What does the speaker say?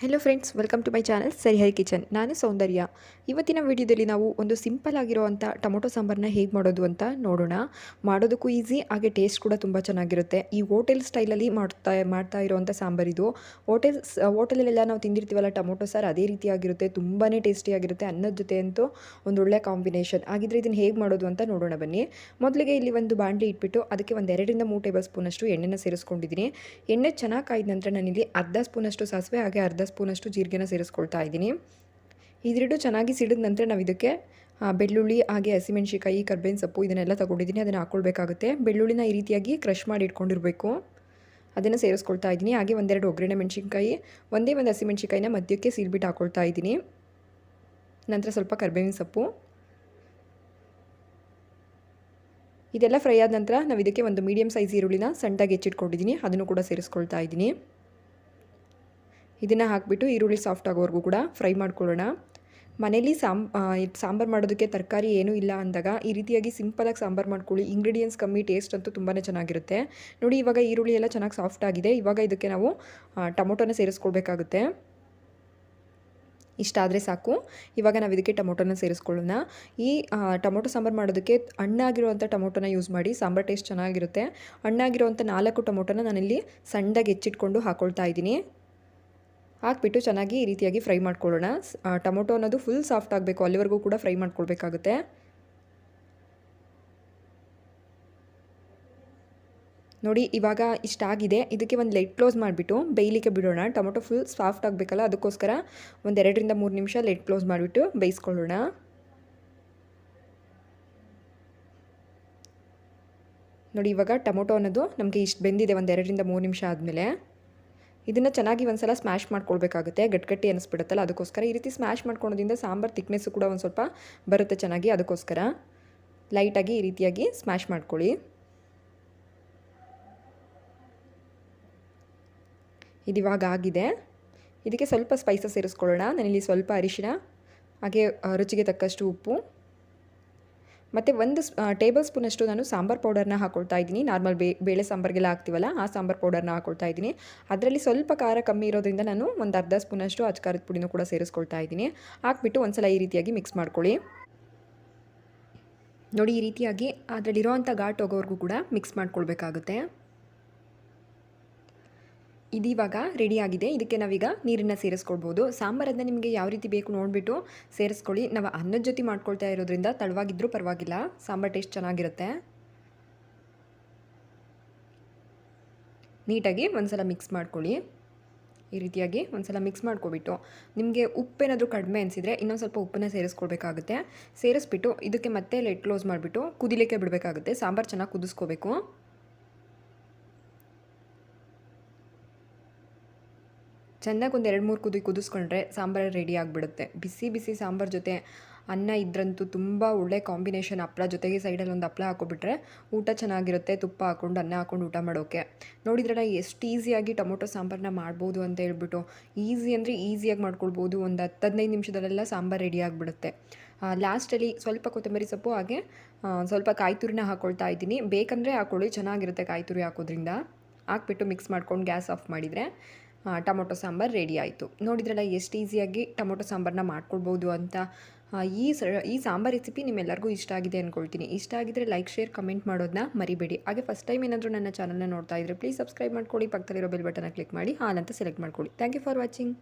Hello friends welcome to my channel Sarihari kitchen ನಾನು ಸೌಂದರ್ಯ. ಇವತ್ತಿನ ವಿಡಿಯೋದಲ್ಲಿ ನಾವು ಒಂದು ಸಿಂಪಲ್ ಆಗಿರುವಂಥ ಟೊಮೊಟೊ ಸಾಂಬಾರನ್ನ ಹೇಗೆ ಮಾಡೋದು ಅಂತ ನೋಡೋಣ. ಮಾಡೋದಕ್ಕೂ ಈಸಿ ಹಾಗೆ ಟೇಸ್ಟ್ ಕೂಡ ತುಂಬ ಚೆನ್ನಾಗಿರುತ್ತೆ. ಈ ಹೋಟೆಲ್ ಸ್ಟೈಲಲ್ಲಿ ಮಾಡ್ತಾ ಮಾಡ್ತಾ ಇರೋವಂಥ ಸಾಂಬಾರಿದು ಹೋಟೆಲ್ ಹೋಟೆಲಲ್ಲೆಲ್ಲ ನಾವು ತಿಂದಿರ್ತೀವಲ್ಲ, ಟೊಮೊಟೊ ಸಾರು ಅದೇ ರೀತಿಯಾಗಿರುತ್ತೆ ತುಂಬಾ ಟೇಸ್ಟಿಯಾಗಿರುತ್ತೆ ಅನ್ನದ ಜೊತೆ ಅಂತೂ ಒಂದು ಒಳ್ಳೆ ಕಾಂಬಿನೇಷನ್ ಹಾಗಿದ್ರೆ ಇದನ್ನು ಹೇಗೆ ಮಾಡೋದು ಅಂತ ನೋಡೋಣ ಬನ್ನಿ. ಮೊದಲಿಗೆ ಇಲ್ಲಿ ಒಂದು ಬಾಣಲಿ ಇಟ್ಬಿಟ್ಟು ಅದಕ್ಕೆ ಒಂದು ಎರಡರಿಂದ ಮೂರು ಟೇಬಲ್ ಸ್ಪೂನಷ್ಟು ಎಣ್ಣೆನ ಸೇರಿಸ್ಕೊಂಡಿದ್ದೀನಿ. ಎಣ್ಣೆ ಚೆನ್ನಾಗಿ ಕಾಯ್ದ ನಂತರ ನಾನಿಲ್ಲಿ ಅರ್ಧ ಸ್ಪೂನಷ್ಟು ಸಾಸಿವೆ, ಹಾಗೆ ಅರ್ಧ ಸ್ಪೂನಷ್ಟು ಜೀರಿಗೆನ ಸೇರಿಸ್ಕೊಳ್ತಾ ಇದ್ದೀನಿ. ಇದೆರಡು ಚೆನ್ನಾಗಿ ಸಿಡಿದ ನಂತರ ನಾವು ಇದಕ್ಕೆ ಬೆಳ್ಳುಳ್ಳಿ, ಹಾಗೆ ಹಸಿಮೆಣ್ಸಿಕಾಯಿ ಕರ್ಬೇವಿನ ಸೊಪ್ಪು ಇದನ್ನೆಲ್ಲ ತೊಗೊಂಡಿದ್ದೀನಿ. ಅದನ್ನು ಹಾಕ್ಕೊಳ್ಬೇಕಾಗುತ್ತೆ ಬೆಳ್ಳುಳ್ಳಿನ ಈ ರೀತಿಯಾಗಿ ಕ್ರಷ್ ಮಾಡಿ ಇಟ್ಕೊಂಡಿರಬೇಕು. ಅದನ್ನು ಸೇರಿಸ್ಕೊಳ್ತಾ ಇದ್ದೀನಿ. ಹಾಗೆ ಒಂದೆರಡು ಒಗ್ಗರಣೆ ಮೆಣಸಿನ್ಕಾಯಿ, ಒಂದೇ ಒಂದು ಹಸಿಮೆಣ್ಸಿಕಾಯಿನ ಮಧ್ಯಕ್ಕೆ ಸೀಲ್ಬಿಟ್ಟು ಹಾಕ್ಕೊಳ್ತಾ ಇದ್ದೀನಿ. ನಂತರ ಸ್ವಲ್ಪ ಕರ್ಬೇವಿನ ಸೊಪ್ಪು. ಇದೆಲ್ಲ ಫ್ರೈ ಆದ ನಂತರ ನಾವು ಇದಕ್ಕೆ ಒಂದು ಮೀಡಿಯಮ್ ಸೈಜ್ ಈರುಳ್ಳಿನ ಸಣ್ಣದಾಗಿ ಹೆಚ್ಚಿಟ್ಕೊಂಡಿದ್ದೀನಿ. ಅದನ್ನು ಕೂಡ ಸೇರಿಸ್ಕೊಳ್ತಾ ಇದ್ದೀನಿ. ಇದನ್ನು ಹಾಕಿಬಿಟ್ಟು ಈರುಳ್ಳಿ ಸಾಫ್ಟ್ ಆಗೋವರೆಗೂ ಕೂಡ ಫ್ರೈ ಮಾಡ್ಕೊಳ್ಳೋಣ. ಮನೇಲಿ ಸಾಂಬ್ ಸಾಂಬಾರು ಮಾಡೋದಕ್ಕೆ ತರಕಾರಿ ಏನೂ ಇಲ್ಲ ಅಂದಾಗ ಈ ರೀತಿಯಾಗಿ ಸಿಂಪಲಾಗಿ ಸಾಂಬಾರು ಮಾಡ್ಕೊಳ್ಳಿ. ಇಂಗ್ರೀಡಿಯೆಂಟ್ಸ್ ಕಮ್ಮಿ ಟೇಸ್ಟ್ ಅಂತೂ ತುಂಬಾ ಚೆನ್ನಾಗಿರುತ್ತೆ. ನೋಡಿ, ಇವಾಗ ಈರುಳ್ಳಿ ಎಲ್ಲ ಚೆನ್ನಾಗಿ ಸಾಫ್ಟ್ ಆಗಿದೆ. ಇವಾಗ ಇದಕ್ಕೆ ನಾವು ಟೊಮೊಟೊನ ಸೇರಿಸ್ಕೊಳ್ಬೇಕಾಗುತ್ತೆ. ಇಷ್ಟಾದರೆ ಸಾಕು. ಇವಾಗ ನಾವು ಇದಕ್ಕೆ ಟೊಮೊಟೊನ ಸೇರಿಸ್ಕೊಳ್ಳೋಣ. ಈ ಟೊಮೊಟೊ ಸಾಂಬಾರು ಮಾಡೋದಕ್ಕೆ ಹಣ್ಣಾಗಿರುವಂಥ ಟೊಮೊಟೊನ ಯೂಸ್ ಮಾಡಿ. ಸಾಂಬಾರು ಟೇಸ್ಟ್ ಚೆನ್ನಾಗಿರುತ್ತೆ. ಹಣ್ಣಾಗಿರುವಂಥ ನಾಲ್ಕು ಟೊಮೊಟೊನ ನಾನಿಲ್ಲಿ ಸಣ್ಣದಾಗಿ ಹೆಚ್ಚಿಟ್ಕೊಂಡು ಹಾಕ್ಕೊಳ್ತಾ ಇದ್ದೀನಿ. ಹಾಕ್ಬಿಟ್ಟು ಚೆನ್ನಾಗಿ ಈ ರೀತಿಯಾಗಿ ಫ್ರೈ ಮಾಡ್ಕೊಳ್ಳೋಣ. ಟೊಮೊಟೊ ಅನ್ನೋದು ಫುಲ್ ಸಾಫ್ಟ್ ಆಗಬೇಕು. ಅಲ್ಲಿವರೆಗೂ ಕೂಡ ಫ್ರೈ ಮಾಡ್ಕೊಳ್ಬೇಕಾಗುತ್ತೆ. ನೋಡಿ, ಇವಾಗ ಇಷ್ಟಾಗಿದೆ ಇದಕ್ಕೆ ಒಂದು ಲೆಟ್ ಕ್ಲೋಸ್ ಮಾಡಿಬಿಟ್ಟು ಬೇಯಲಿಕ್ಕೆ ಬಿಡೋಣ. ಟೊಮೊಟೊ ಫುಲ್ ಸಾಫ್ಟ್ ಆಗಬೇಕಲ್ಲ, ಅದಕ್ಕೋಸ್ಕರ ಒಂದು ಎರಡರಿಂದ ಮೂರು ನಿಮಿಷ ಲೆಟ್ ಕ್ಲೋಸ್ ಮಾಡಿಬಿಟ್ಟು ಬೇಯಿಸ್ಕೊಳ್ಳೋಣ. ನೋಡಿ, ಇವಾಗ ಟೊಮೊಟೊ ಅನ್ನೋದು ನಮಗೆ ಇಷ್ಟು ಬೆಂದಿದೆ, ಒಂದು ಎರಡರಿಂದ ಮೂರು ನಿಮಿಷ ಆದಮೇಲೆ. ಇದನ್ನು ಚೆನ್ನಾಗಿ ಒಂದ್ಸಲ ಸ್ಮ್ಯಾಶ್ ಮಾಡ್ಕೊಳ್ಬೇಕಾಗುತ್ತೆ. ಗಟ್ಗಟ್ಟಿ ಅನಿಸ್ಬಿಡುತ್ತಲ್ಲ, ಅದಕ್ಕೋಸ್ಕರ ಈ ರೀತಿ ಸ್ಮ್ಯಾಶ್ ಮಾಡ್ಕೊಳೋದ್ರಿಂದ ಸಾಂಬಾರು ತಿಕ್ನೆಸ್ಸು ಕೂಡ ಒಂದು ಸ್ವಲ್ಪ ಬರುತ್ತೆ ಚೆನ್ನಾಗಿ, ಅದಕ್ಕೋಸ್ಕರ. ಲೈಟಾಗಿ ಈ ರೀತಿಯಾಗಿ ಸ್ಮ್ಯಾಶ್ ಮಾಡ್ಕೊಳ್ಳಿ. ಇದಿವಾಗ ಆಗಿದೆ. ಇದಕ್ಕೆ ಸ್ವಲ್ಪ ಸ್ಪೈಸಸ್ ಸೇರಿಸ್ಕೊಳ್ಳೋಣ. ನಾನಿಲ್ಲಿ ಸ್ವಲ್ಪ ಅರಿಶಿಣ, ಹಾಗೆ ರುಚಿಗೆ ತಕ್ಕಷ್ಟು ಉಪ್ಪು. ಮತ್ತು ಒಂದು ಟೇಬಲ್ ಸ್ಪೂನಷ್ಟು ನಾನು ಸಾಂಬಾರು ಪೌಡರ್ನ ಹಾಕೊಳ್ತಾ ಇದ್ದೀನಿ. ನಾರ್ಮಲ್ ಬೇ ಬೇಳೆ ಸಾಂಬಾರಿಗೆಲ್ಲ ಹಾಕ್ತೀವಲ್ಲ, ಆ ಸಾಂಬಾರು ಪೌಡರ್ನ ಹಾಕೊಳ್ತಾ ಇದ್ದೀನಿ. ಅದರಲ್ಲಿ ಸ್ವಲ್ಪ ಖಾರ ಕಮ್ಮಿ ಇರೋದ್ರಿಂದ ನಾನು ಒಂದು ಅರ್ಧ ಸ್ಪೂನಷ್ಟು ಅಚ್ಕಾರದ ಪುಡಿನೂ ಕೂಡ ಸೇರಿಸ್ಕೊಳ್ತಾ ಇದ್ದೀನಿ. ಹಾಕ್ಬಿಟ್ಟು ಒಂದ್ಸಲ ಈ ರೀತಿಯಾಗಿ ಮಿಕ್ಸ್ ಮಾಡ್ಕೊಳ್ಳಿ. ನೋಡಿ, ಈ ರೀತಿಯಾಗಿ ಅದರಲ್ಲಿರೋವಂಥ ಘಾಟ್ ಹೋಗೋವರೆಗೂ ಕೂಡ ಮಿಕ್ಸ್ ಮಾಡ್ಕೊಳ್ಬೇಕಾಗುತ್ತೆ. ಇದಿವಾಗ ರೆಡಿ ಆಗಿದೆ. ಇದಕ್ಕೆ ನಾವೀಗ ನೀರನ್ನು ಸೇರಿಸ್ಕೊಳ್ಬೋದು. ಸಾಂಬಾರನ್ನ ನಿಮಗೆ ಯಾವ ರೀತಿ ಬೇಕು ನೋಡಿಬಿಟ್ಟು ಸೇರಿಸ್ಕೊಳ್ಳಿ. ನಾವು ಅನ್ನದ ಜೊತೆ ಮಾಡ್ಕೊಳ್ತಾ ಇರೋದ್ರಿಂದ ತಳವಾಗಿದ್ದರೂ ಪರವಾಗಿಲ್ಲ. ಸಾಂಬಾರು ಟೇಸ್ಟ್ ಚೆನ್ನಾಗಿರುತ್ತೆ. ನೀಟಾಗಿ ಒಂದ್ಸಲ ಮಿಕ್ಸ್ ಮಾಡ್ಕೊಳ್ಳಿ. ಈ ರೀತಿಯಾಗಿ ಒಂದ್ಸಲ ಮಿಕ್ಸ್ ಮಾಡ್ಕೊಬಿಟ್ಟು. ನಿಮಗೆ ಉಪ್ಪೇನಾದರೂ ಕಡಿಮೆ ಅನಿಸಿದರೆ ಇನ್ನೊಂದು ಸ್ವಲ್ಪ ಉಪ್ಪನ್ನ ಸೇರಿಸ್ಕೊಳ್ಬೇಕಾಗುತ್ತೆ. ಸೇರಿಸ್ಬಿಟ್ಟು ಇದಕ್ಕೆ ಮತ್ತೆ ಲೆಟ್ ಕ್ಲೋಸ್ ಮಾಡಿಬಿಟ್ಟು ಕುದಿಲಿಕ್ಕೆ ಬಿಡಬೇಕಾಗುತ್ತೆ. ಸಾಂಬಾರು ಚೆನ್ನಾಗಿ ಕುದಿಸ್ಕೋಬೇಕು. ಚೆಂದಾಗಿ ಒಂದು ಎರಡು ಮೂರು ಕುದಿ ಕುದಿಸ್ಕೊಂಡ್ರೆ ಸಾಂಬಾರು ರೆಡಿ ಆಗಿಬಿಡುತ್ತೆ. ಬಿಸಿ ಬಿಸಿ ಸಾಂಬಾರು ಜೊತೆ ಅನ್ನ ಇದ್ರಂತೂ ತುಂಬ ಒಳ್ಳೆ ಕಾಂಬಿನೇಷನ್ ಹಪ್ಳ ಜೊತೆಗೆ ಸೈಡಲ್ಲಿ ಒಂದು ಹಪ್ಳ ಹಾಕೊಬಿಟ್ರೆ ಊಟ ಚೆನ್ನಾಗಿರುತ್ತೆ, ತುಪ್ಪ ಹಾಕ್ಕೊಂಡು, ಅನ್ನ ಹಾಕ್ಕೊಂಡು ಊಟ ಮಾಡೋಕ್ಕೆ ನೋಡಿದ್ರಲ್ಲ ಎಷ್ಟು ಈಸಿಯಾಗಿ ಟೊಮೊಟೊ ಸಾಂಬಾರನ್ನ ಮಾಡ್ಬೋದು ಅಂತ ಹೇಳ್ಬಿಟ್ಟು. ಈಸಿ ಅಂದರೆ ಈಸಿಯಾಗಿ ಮಾಡ್ಕೊಳ್ಬೋದು, ಒಂದು ಹತ್ತು ಹದಿನೈದು ನಿಮಿಷದಲ್ಲೆಲ್ಲ ಸಾಂಬಾರು ರೆಡಿ ಆಗಿಬಿಡುತ್ತೆ. ಲಾಸ್ಟಲ್ಲಿ ಸ್ವಲ್ಪ ಕೊತ್ತಂಬರಿ ಸೊಪ್ಪು ಹಾಗೆ ಸ್ವಲ್ಪ ಕಾಯಿ ತುರಿನ ಹಾಕ್ಕೊಳ್ತಾ ಇದ್ದೀನಿ. ಬೇಕಂದರೆ ಹಾಕ್ಕೊಳ್ಳಿ ಚೆನ್ನಾಗಿರುತ್ತೆ ಕಾಯಿ ತುರಿ ಹಾಕೋದ್ರಿಂದ. ಹಾಕ್ಬಿಟ್ಟು ಮಿಕ್ಸ್ ಮಾಡ್ಕೊಂಡು ಗ್ಯಾಸ್ ಆಫ್ ಮಾಡಿದರೆ. ಟೊಮೊಟೊ ಸಾಂಬಾರು ರೆಡಿ ಆಯಿತು. ನೋಡಿದ್ರಲ್ಲ, ಎಷ್ಟು ಈಸಿಯಾಗಿ ಟೊಮೊಟೊ ಸಾಂಬಾರನ್ನ ಮಾಡ್ಕೊಳ್ಬೋದು ಅಂತ. ಈ ಸ, ಈ ಸಾಂಬಾರ್ ರೆಸಿಪಿ ನಿಮ್ಮೆಲ್ಲರಿಗೂ ಇಷ್ಟ ಆಗಿದೆ ಅಂದ್ಕೊಳ್ತೀನಿ ಇಷ್ಟ ಆಗಿದ್ರೆ ಲೈಕ್ ಶೇರ್ ಕಮೆಂಟ್ ಮಾಡೋದನ್ನ ಮರಿಬೇಡಿ. ಹಾಗೆ ಫಸ್ಟ್ ಟೈಮ್ ಏನಾದರೂ ನನ್ನ ಚಾನಲ್ನ ನೋಡ್ತಾ ಇದ್ದರೆ ಪ್ಲೀಸ್ ಸಬ್ಸ್ಕ್ರೈಬ್ ಮಾಡ್ಕೊಳ್ಳಿ. ಪಕ್ಕದಲ್ಲಿರೋ ಬೆಲ್ ಬಟನ್ನ ಕ್ಲಿಕ್ ಮಾಡಿ. ಹಾಲ್ ಅಂತ ಸೆಲೆಕ್ಟ್ ಮಾಡ್ಕೊಳ್ಳಿ. Thank you for watching